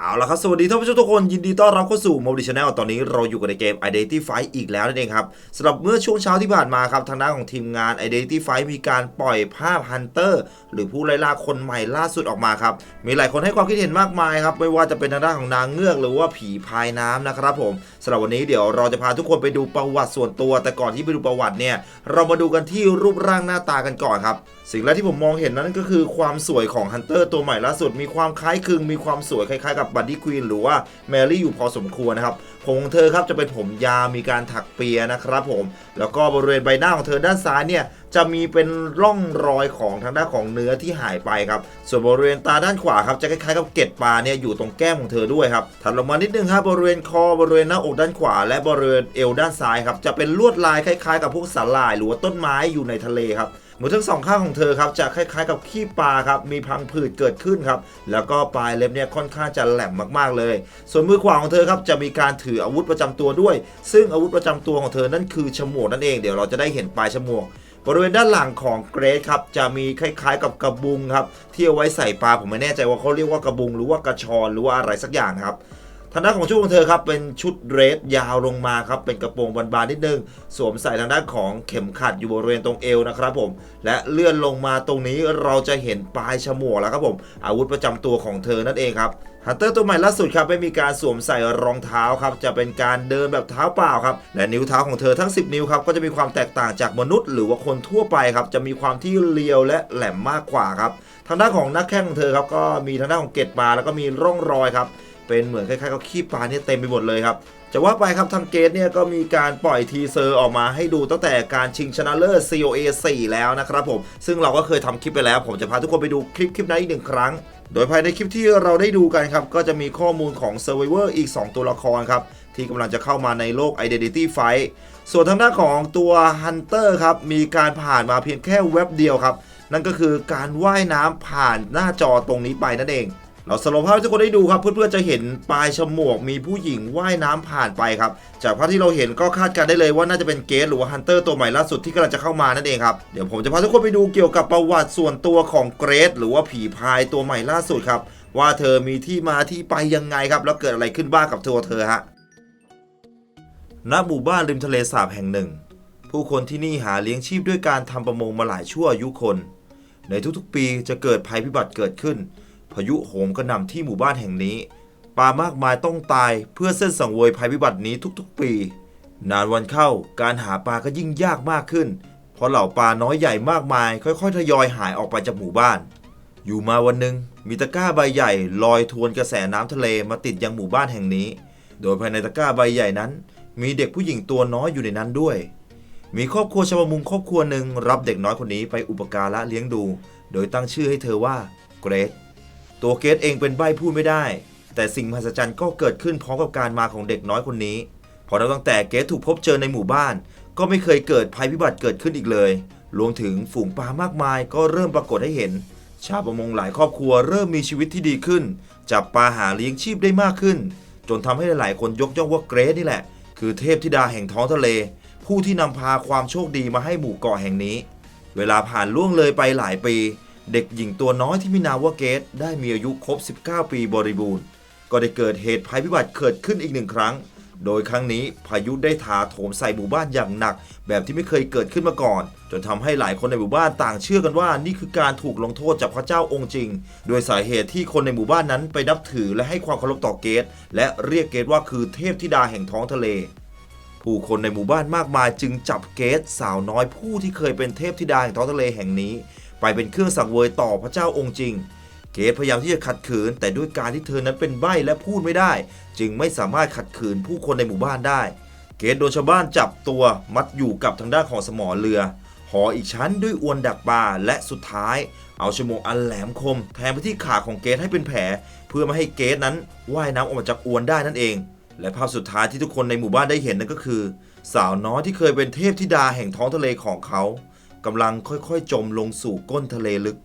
เอาละครับ สวัสดีท่านผู้ชมทุกคนยินดีต้อนรับเข้าสู่ m o b i l y Channel ตอนนี้เราอยู่กันในเกม Identity Fight อีกแล้วนั่นเองครับสำหรับเมื่อช่วงเช้าที่ผ่านมาครับ ทางด้านของทีมงาน Identity Fight มีการปล่อยภาพ Hunter หรือผู้ไล่ล่าคนใหม่ล่าสุดออกมาครับ มีหลายคนให้ความคิดเห็นมากมายครับ ไม่ว่าจะเป็นทางด้านของนางเงือกหรือว่าผีพายน้ำนะครับผมสำหรับวันนี้เดี๋ยวเราจะพาทุกคนไปดูประวัติส่วนตัว แต่ก่อนที่ไปดูประวัติเนี่ยเรามาดูกันที่รูปร่างหน้าตากันก่อนครับสิ่งแรกที่ผมมองเห็นนั้นก็คือความสวยของฮันเตอร์ตัวใหม่ล่าสุดมีความคล้ายคลึงมีความสวยคล้ายๆกับบัดดี้ควีนหรือว่าแมรี่อยู่พอสมควรนะครับผมของเธอครับจะเป็นผมยาวมีการถักเปียนะครับผมแล้วก็บริเวณใบหน้าของเธอด้านซ้ายเนี่ย จะมีเป็นร่องรอยของทางด้านของเนื้อที่หายไปครับ ส่วนบริเวณตาด้านขวาครับจะคล้ายๆกับเกล็ดปลาเนี่ยอยู่ตรงแก้มของเธอด้วยครับถัดลงมานิดนึงครับบริเวณคอบริเวณหน้าอกด้านขวา และบริเวณเอวด้านซ้ายครับจะเป็นลวดลายคล้ายๆ กับพวกสาหร่ายหรือว่าต้นไม้อยู่ในทะเลครับมือทั้งสองข้างของเธอครับจะคล้ายๆ กับขี้ปลาครับมีพังผืดเกิดขึ้นครับแล้วก็ปลายเล็บเนี่ยค่อนข้างจะแหลมมากๆเลย ส่วนมือขวาของเธอครับจะมีการถืออาวุธประจำตัวด้วย ซึ่งอาวุธประจำตัวของเธอนั่นคือฉมวกนั่นเองเดี๋ยวเราจะได้เห็นปลายฉมวก บริเวณด้านหลังของเกรดครับจะมีคล้ายๆ กับกระบุงครับที่เอาไว้ใส่ปลาผมไม่แน่ใจว่าเขาเรียกว่ากระบุงหรือว่ากระชอนหรือว่าอะไรสักอย่างครับ ทางด้านของชุดของเธอครับเป็นชุดเรสยาวลงมาครับเป็นกระโปรงบานๆนิดนึง สวมใส่ทางด้านของเข็มขัดอยู่บริเวณตรงเอวนะครับผม และเลื่อนลงมาตรงนี้เราจะเห็นปลายฉมวกแล้วครับผม อาวุธประจำตัวของเธอนั่นเองครับฮันเตอร์ตัวใหม่ล่าสุดครับไม่มีการสวมใส่รองเท้าครับจะเป็นการเดินแบบเท้าเปล่าครับและนิ้วเท้าของเธอทั้ง 10 นิ้วครับก็จะมีความแตกต่างจากมนุษย์ หรือว่าคนทั่วไปครับจะมีความที่เรียวและแหลมมากกว่าครับทางด้านของนักแข้งของเธอครับก็มีทางด้านของเกล็ดปลาแล้วก็มีร่องรอยครับ เป็นเหมือนคล้ายๆกับขี้ปลาเนี่ยเต็มไปหมดเลยครับจะว่าไปครับทางเกตเนี่ยก็มีการปล่อยทีเซอร์ออกมาให้ดูตั้งแต่การชิงชนะเลิศ COA 4 แล้วนะครับผม ซึ่งเราก็เคยทำคลิปไปแล้ว ผมจะพาทุกคนไปดูคลิปคลิปนั้นอีกหนึ่งครั้ง โดยภายในคลิปที่เราได้ดูกันครับ ก็จะมีข้อมูลของ Survivor อีก 2 ตัวละครครับ ที่กำลังจะเข้ามาในโลก Identity Fight ส่วนทางด้านของตัว Hunter ครับมีการผ่านมาเพียงแค่เว็บเดียวครับนั่นก็คือการว่ายน้ำผ่านหน้าจอตรงนี้ไปนั่นเอง เราสรุปภาพให้ทุกคนได้ดูครับ เพื่อนๆจะเห็นปลายฉมวกมีผู้หญิงว่ายน้ำผ่านไปครับ จากภาพที่เราเห็นก็คาดการได้เลยว่าน่าจะเป็นเกสหรือว่าฮันเตอร์ตัวใหม่ล่าสุดที่กำลังจะเข้ามานั่นเองครับเดี๋ยวผมจะพาทุกคนไปดูเกี่ยวกับประวัติส่วนตัวของเกรซหรือว่าผีพายตัวใหม่ล่าสุดครับว่าเธอมีที่มาที่ไปยังไงครับ แล้วเกิดอะไรขึ้นบ้างกับตัวเธอฮะณหมู่บ้านริมทะเลสาบแห่งหนึ่ง ผู้คนที่นี่หาเลี้ยงชีพด้วยการทำประมงมาหลายชั่วอายุคน ในทุกๆปีจะเกิดภัยพิบัติเกิดขึ้น พายุโหมกระหน่ำที่หมู่บ้านแห่งนี้ปลามากมายต้องตายเพื่อเส้นสังเวยภัยพิบัตินี้ทุกๆปี นานวันเข้าการหาปลาก็ยิ่งยากมากขึ้น เพราะเหล่าปลาน้อยใหญ่มากมาย ค่อยๆทยอยหายออกไปจากหมู่บ้าน อยู่มาวันหนึ่งมีตะกร้าใบใหญ่ลอยทวนกระแสน้ำทะเลมาติดยังหมู่บ้านแห่งนี้ โดยภายในตะกร้าใบใหญ่นั้น มีเด็กผู้หญิงตัวน้อยอยู่ในนั้นด้วย มีครอบครัวชาวประมงครอบครัวหนึ่งรับเด็กน้อยคนนี้ไปอุปการะเลี้ยงดู โดยตั้งชื่อให้เธอว่าเกรซ ตัวเกตเองเป็นใบ้พูดไม่ได้ แต่สิ่งมหัศจรรย์ก็เกิดขึ้นพร้อมกับการมาของเด็กน้อยคนนี้พราะนับตั้งแต่เกตถูกพบเจอในหมู่บ้าน ก็ไม่เคยเกิดภัยพิบัติเกิดขึ้นอีกเลย รวมถึงฝูงปลามากมายก็เริ่มปรากฏให้เห็น ชาวประมงหลายครอบครัวเริ่มมีชีวิตที่ดีขึ้น จับปลาหาเลี้ยงชีพได้มากขึ้น จนทำให้หลายคนยกย่องว่าเกรซนี่แหละ คือเทพธิดาแห่งท้องทะเล ผู้ที่นำพาความโชคดีมาให้หมู่เกาะแห่งนี้ เวลาผ่านล่วงเลยไปหลายปี เด็กหญิงตัวน้อยที่มีนามว่าเกตได้มีอายุครบ 19 ปีบริบูรณ์ ก็ได้เกิดเหตุภัยพิบัติเกิดขึ้นอีกหนึ่งครั้ง โดยครั้งนี้พายุได้ถาโถมใส่หมู่บ้านอย่างหนัก แบบที่ไม่เคยเกิดขึ้นมาก่อน จนทำให้หลายคนในหมู่บ้านต่างเชื่อกันว่า นี่คือการถูกลงโทษจากพระเจ้าองค์จริง โดยสาเหตุที่คนในหมู่บ้านนั้นไปนับถือและให้ความเคารพต่อเกตและเรียกเกตว่าคือเทพธิดาแห่งท้องทะเลผู้คนในหมู่บ้านมากมายจึงจับเกตสาวน้อยผู้ที่เคยเป็นเทพธิดาแห่งท้องทะเลแห่งนี้ ไปเป็นเครื่องสังเวยต่อพระเจ้าองค์จริง เกตพยายามที่จะขัดขืน แต่ด้วยการที่เธอนั้นเป็นใบ้และพูดไม่ได้ จึงไม่สามารถขัดขืนผู้คนในหมู่บ้านได้ เกตโดนชาวบ้านจับตัวมัดอยู่กับทางด้านของสมอเรือห่ออีกชั้นด้วยอวนดักปลาและสุดท้าย เอาฉมวกอันแหลมคม แทงไปที่ขาของเกตให้เป็นแผล เพื่อไม่ให้เกตนั้นว่ายน้ำออกมาจากอวนได้นั่นเอง และภาพสุดท้ายที่ทุกคนในหมู่บ้านได้เห็นนั่นก็คือ สาวน้อยที่เคยเป็นเทพธิดาแห่งท้องทะเลของเขา กำลังค่อยๆ จมลงสู่ก้นทะเลลึก